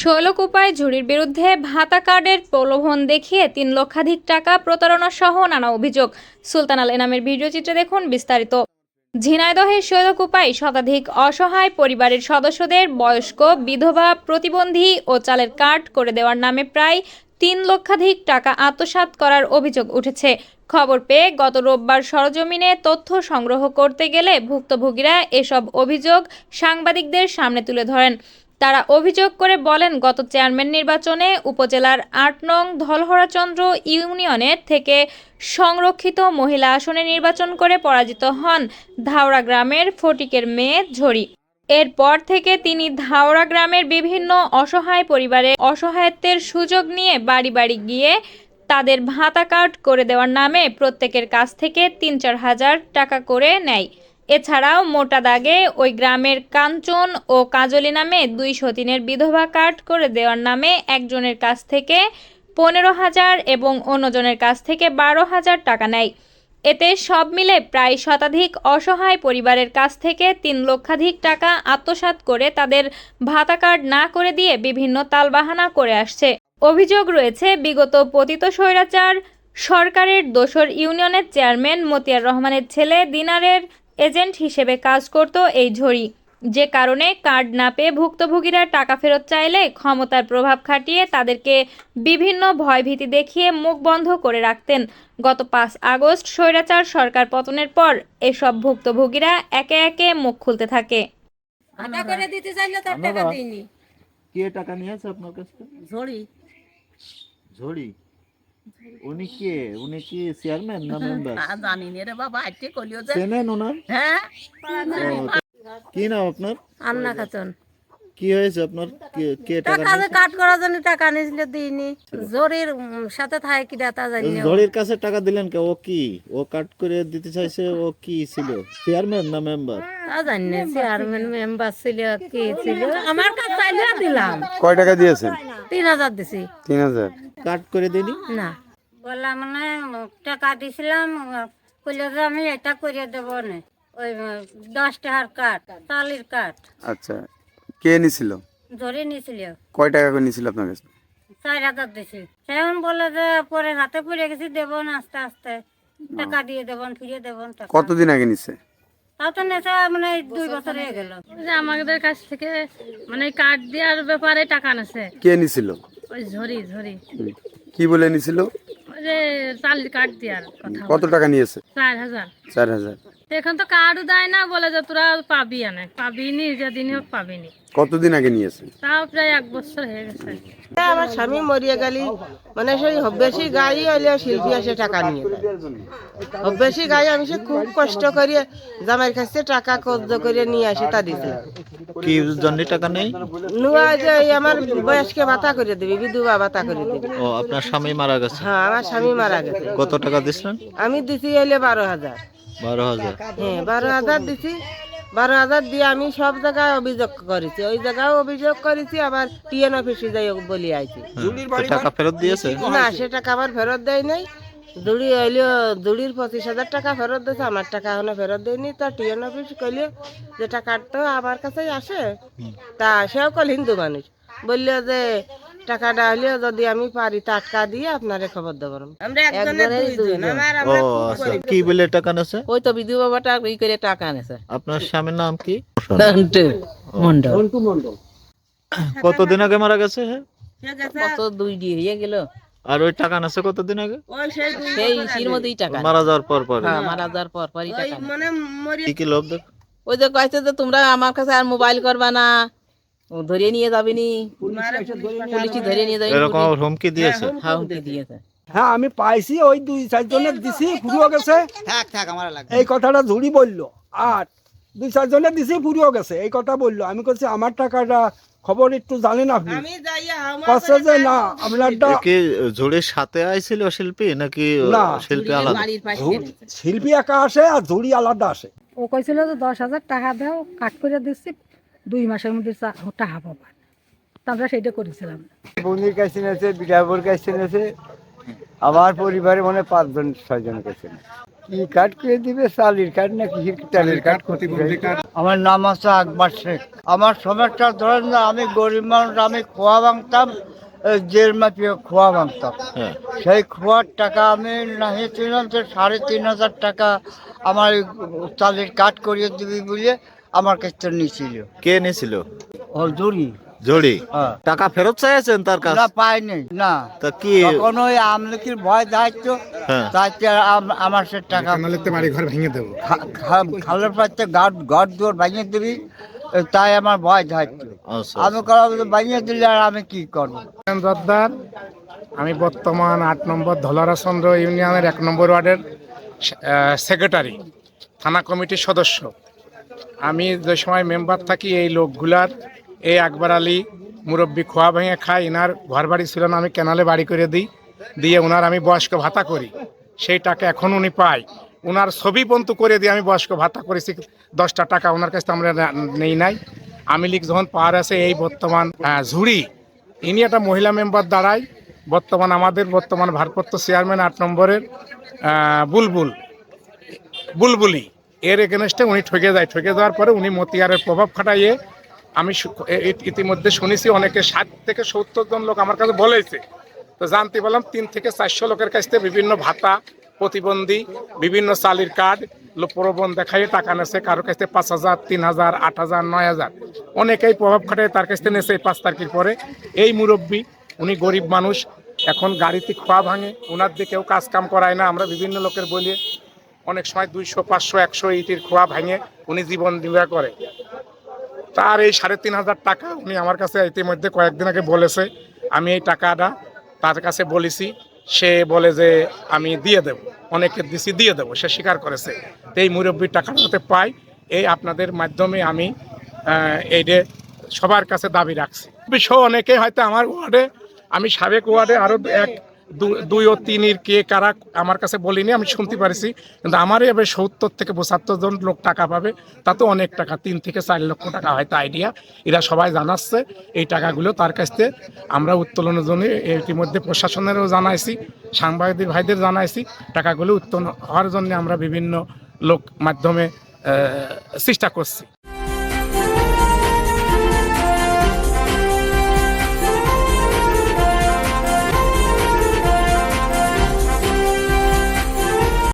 শৈলকুপায় ঝুড়ির বিরুদ্ধে ভাতা কার্ডের প্রলোভন দেখিয়ে তিন লক্ষাধিক টাকা প্রতারণা সহ নানা অভিযোগ। সুলতান আল এনামের ভিডিওচিত্রে দেখুন বিস্তারিত। ঝিনাইদহের শৈলকুপায় শতাধিক অসহায় পরিবারের সদস্যদের বয়স্ক, বিধবা, প্রতিবন্ধী ও চালের কার্ড করে দেওয়ার নামে প্রায় তিন লক্ষাধিক টাকা আত্মসাৎ করার অভিযোগ উঠেছে। খবর পেয়ে গত রোববার সরজমিনে তথ্য সংগ্রহ করতে গেলে ভুক্তভোগীরা এসব অভিযোগ সাংবাদিকদের সামনে তুলে ধরেন। তারা অভিযোগ করে বলেন, গত চেয়ারম্যান নির্বাচনে উপজেলার আট নং ধলহরাচন্দ্র ইউনিয়নের থেকে সংরক্ষিত মহিলা আসনে নির্বাচন করে পরাজিত হন ধাওড়া গ্রামের ফটিকের মেয়ে ঝড়ি এরপর থেকে তিনি ধাওড়া গ্রামের বিভিন্ন অসহায় পরিবারে অসহায়ত্বের সুযোগ নিয়ে বাড়ি বাড়ি গিয়ে তাদের ভাতা কার্ড করে দেওয়ার নামে প্রত্যেকের কাছ থেকে তিন চার হাজার টাকা করে নেয়। এছাড়াও মোটা দাগে ওই গ্রামের কাঞ্চন ও কাজলি নামে দুই সতীনের বিধবা কার্ড করে দেওয়ার নামে একজনের কাছ থেকে পনেরো হাজার এবং অন্যজনের কাছ থেকে বারো হাজার টাকা নেয়। এতে সব মিলে প্রায় শতাধিক অসহায় পরিবারের কাছ থেকে তিন লক্ষাধিক টাকা আত্মসাৎ করে তাদের ভাতা কার্ড না করে দিয়ে বিভিন্ন তালবাহানা করে আসছে। অভিযোগ রয়েছে, বিগত পতিত স্বৈরাচার সরকারের দোসর ইউনিয়নের চেয়ারম্যান মতিয়ার রহমানের ছেলে দিনারের এজেন্ট হিসেবে কাজ করত এই ঝড়ি। যে কারণে কার্ড না পেয়ে ভুক্তভোগীরা টাকা ফেরত চাইলে ক্ষমতার প্রভাব খাটিয়ে তাদেরকে বিভিন্ন ভয়ভীতি দেখিয়ে মুখ বন্ধ করে রাখতেন। গত পাঁচ আগস্ট স্বৈরাচার সরকার পতনের পর এসব ভুক্তভোগীরা একে একে মুখ খুলতে থাকে। ভাতা করে দিতে চাইলে তার টাকা আমরা- দিইনি কে টাকা নিয়েছে আপনার কাছ ঝড়ি। ঝড়ি? উনি কে উনি কি চেয়ারম্যান না মেম্বার জানি নে রে বাবা আইতে কলিও যে চেনেন ওনার? হ্যাঁ? কি নাম আপনার? আন্না খাতুন। কি হয়েছে আপনার? কে- টাকা যে কাট করার জন্য টাকা নিয়েছিল দিইনি। জরির সাথে থাকে কি তা জানি। ঝড়ির কাছে টাকা দিলেন কে? ও কি? ও কাট করে দিতে চাইছে ও কি ছিল? চেয়ারম্যান না মেম্বার? তা জানি না চেয়ারম্যান মেম্বার ছিল কি ছিল? আমার কাছে চাইলে দিলাম। কয় টাকা দিয়েছেন? তিন হাজার দিছি। তিন হাজার? কাট করে দিনি না। বললাম মানে টাকা দিছিলাম কইলে যে আমি এটা করে দেবো না। ওই দশ টাকার কাট চালির কাঠ আচ্ছা। কে নিছিল? ধরে নিয়েছিল। কয় টাকা করে নিছিল আপনার কাছে? চার হাজার দিছি সেমন বলে যে পরে হাতে পড়ে গেছি দেবো না আস্তে আস্তে। টাকা দিয়ে দেবন ফিরিয়ে দেবন কতদিন আগে নিছে? তাও তো নেশা মানে দুই বছর হয়ে গেল। যে আমাদের কাছ থেকে মানে কার্ড দেওয়ার ব্যাপারে টাকা নেছে কে নিছিল? ওই ঝরি ঝরি। কি বলে নিছিল? ওই যে চালের কার্ড দেওয়ার কথা কত টাকা নিয়েছে? চার হাজার। চার হাজার। এখন তো কার্ডও দেয় না বলে যে তোরা পাবি নি। যেদিন হোক পাবি নি কতদিন আগে নিয়েছে তাও প্রায় এক বছর হয়ে গেছে। আমার স্বামী মরিয়া গেলি মানে সেই বেশি গাই হইলে শিল্পী আসে টাকা নিয়ে যায়। গাই আমি সে খুব কষ্ট করিয়ে জামাইয়ের কাছে টাকা কর্জ করে নিয়ে আসে তা দিতে কি জন্য টাকা নেই? নুয়া যে আমার বয়সকে ভাতা করে দিবি বিধবা ভাতা করে দিবি। ও আপনার স্বামী মারা গেছে? হ্যাঁ আমার স্বামী মারা গেছে। কত টাকা দিছিলেন? আমি দিছি হইলে বারো হাজার। বারো হাজার। হ্যাঁ বারো হাজার দিছি। বারো হাজার দিয়ে আমি সব জায়গায় অভিযোগ করেছি। ওই জায়গায় অভিযোগ করেছি আবার টিএন অফিসে যাই বলি আইছি। হ্যাঁ, টাকা ফেরত দিয়েছে? না সে টাকা আবার ফেরত দেয় নাই। দুড়ি হইলেও দুড়ির পঁচিশ হাজার টাকা ফেরত দিয়েছে আমার টাকা এখনও ফেরত দেয়নি। তা টিএন অফিস কইলে যে টাকার তো আমার কাছেই আসে। তা সেও কল হিন্দু মানুষ। বলল যে টাকাটা হলেও যদি আমি পারি টাকা দিয়ে আপনারে খবর দেবো আমরা একজনের দুইজন আমার ও আচ্ছা। কি বলে টাকা নেছে? ওই তো বিধু বাবাটা ই করে টাকা নেছে। আপনার স্বামীর নাম কি? মন্ডল। কতদিন আগে মারা গেছে হ্যাঁ কত দুই দিয়ে হয়ে গেল। আর ওই টাকা নেছে কতদিন আগে? সেই ইসির মধ্যেই টাকা মারা যাওয়ার পর পর হ্যাঁ মারা যাওয়ার পর পরই টাকা নেয়। কি কি লোভ দেখ ওই যে কয়েছে যে তোমরা আমার কাছে আর মোবাইল করবা না। ও ধরে নিয়ে যাবে নি? ধরে নিয়ে যাবে। এরকম হুমকি দিয়েছে। হ্যাঁ হুমকি দিয়েছে। হ্যাঁ আমি পাইছি ওই দুই চারজনের দিছি ফুরিও গেছে। এই কথাটা ঝুড়ি বলল। আর দুই চারজনের দিছি ফুরিও গেছে। এই কথা বলল। আমি করছি আমার টাকাটা খবর একটু জানেন আপনি? কষ্ট যে না আপনারটা কি ঝুড়ির সাথে আইছিল শিল্পী নাকি না। শিল্পী আলাদা? শিল্পী একা আসে আর ঝুড়ি আলাদা আসে। ও কইছিল যে দশ হাজার টাকা দাও কাট করে দিচ্ছি দুই মাসের মধ্যে চা- টাকা পাবা। তা আমরা সেইটা করেছিলাম। বন্দির কাছে নিয়েছে বিরাবর কাছে নিয়েছে আমার পরিবারে মনে হয় পাঁচজন ছয়জন নিয়েছে। কি কাট করে দিবে চালির কাট না কি টালির কাট প্রতিবন্ধী কাট আমার নাম আছে আকবর শেখ। আমার সমস্যা ধরেন না আমি গরিব মানুষ আমি খোয়া ভাঙতাম জেল মাপিয়ে খোয়া ভাঙতাম হ্যাঁ। সেই খোয়ার টাকা আমি নাহি ছিলাম যে সাড়ে তিন হাজার টাকা আমার চালের কাঠ করিয়ে দিবি বলে আমার কাছ থেকে নিয়েছিল কে নিয়েছিল ও জুড়ি। জড়ি? হ্যাঁ। টাকা ফেরত চাইছেন তার কাছে? না পাইনি না। তা কি? তখন ওই আমলকির ভয় দায়িত্ব হ্যাঁ। তাইতে আম- আমার সে টাকা বাড়ি ঘর ভেঙে দেবো। খালের পাশে গাছ ঘর দুয়ার ভাঙিয়ে দিবি তাই আমার ভয় দায়িত্ব। আচ্ছা আমি করলাম যে ভাঙিয়ে দিলে আর আমি কি করব? জর্দার আমি বর্তমান আট নম্বর ধলারাচন্দ্র ইউনিয়নের এক নম্বর ওয়ার্ডের সেক্রেটারি থানা কমিটির সদস্য। আমি যে সময় মেম্বার থাকি, এই লোকগুলার, এই আকবর আলী মুরব্বী খোয়া ভেঙে খায়, ইনার ঘর বাড়ি ছিল না, আমি কেনালে বাড়ি করে দিই, দিয়ে ওনার আমি বয়স্ক ভাতা করি। সেই টাকা এখন উনি পায়। ওনার ছবি পর্যন্ত করে দিয়ে আমি বয়স্ক ভাতা করেছি। দশটা টাকা ওনার কাছে আমরা নেই নাই। আমি লিখ যখন পাওয়ার আছে, এই বর্তমান ঝুড়ি। ইনি একটা মহিলা মেম্বার দাঁড়ায়। বর্তমান আমাদের বর্তমান ভারপ্রাপ্ত চেয়ারম্যান আট নম্বরের বুলবুল। বুলবুলি। এর এগেনস্টে উনি ঠকে যায়। ঠকে যাওয়ার পরে উনি মতিয়ারের প্রভাব খাটাইয়ে আমি ইতিমধ্যে শুনেছি অনেকে ষাট থেকে সত্তর জন লোক আমার কাছে বলেছে। তো জানতে পারলাম তিন থেকে চারশো লোকের কাছ থেকে বিভিন্ন ভাতা, প্রতিবন্ধী, বিভিন্ন চালির কার্ড প্রবণ দেখাইয়ে টাকা নেছে কারোর কাছ থেকে পাঁচ হাজার, তিন হাজার, আট হাজার, নয় হাজার। অনেকেই প্রভাব খাটায় তার কাছ থেকে নেছে এই পাঁচ তারিখের পরে। এই মুরব্বী, উনি গরিব মানুষ, এখন গাড়িতে খোয়া ভাঙে ওনার দিকেও কাজ কাম করায় না। আমরা বিভিন্ন লোকের বলি অনেক সময় দুইশো, পাঁচশো, একশো ইটির খোয়া ভাঙে উনি জীবন নির্বাহ করে। তার এই সাড়ে তিন হাজার টাকা উনি আমার কাছে ইতিমধ্যে কয়েকদিন আগে বলেছে, আমি এই টাকাটা তার কাছে বলেছি, সে বলে যে আমি দিয়ে দেব অনেকে দিছি দিয়ে দেবো, সে স্বীকার করেছে। এই মুরব্বীর টাকাটা যাতে পাই, এই আপনাদের মাধ্যমে আমি এই সবার কাছে দাবি রাখছি। বিষয় অনেকে হয়তো আমার ওয়ার্ডে, আমি সাবেক ওয়ার্ডে আরও এক দুই ও তিনের কে কারা আমার কাছে বলিনি, আমি শুনতে পারছি, কিন্তু আমার এবার সত্তর থেকে পঁচাত্তর জন লোক টাকা পাবে, তাতে অনেক টাকা, তিন থেকে চার লক্ষ টাকা হয়তো আইডিয়া এরা সবাই জানাচ্ছে, এই টাকাগুলো তার কাছ থেকে আমরা উত্তোলনের জন্য ইতিমধ্যে প্রশাসনেরও জানাইছি, সাংবাদিক ভাইদের জানাইছি, টাকাগুলো উত্তোলন হওয়ার জন্য আমরা বিভিন্ন লোক মাধ্যমে চেষ্টা করছি।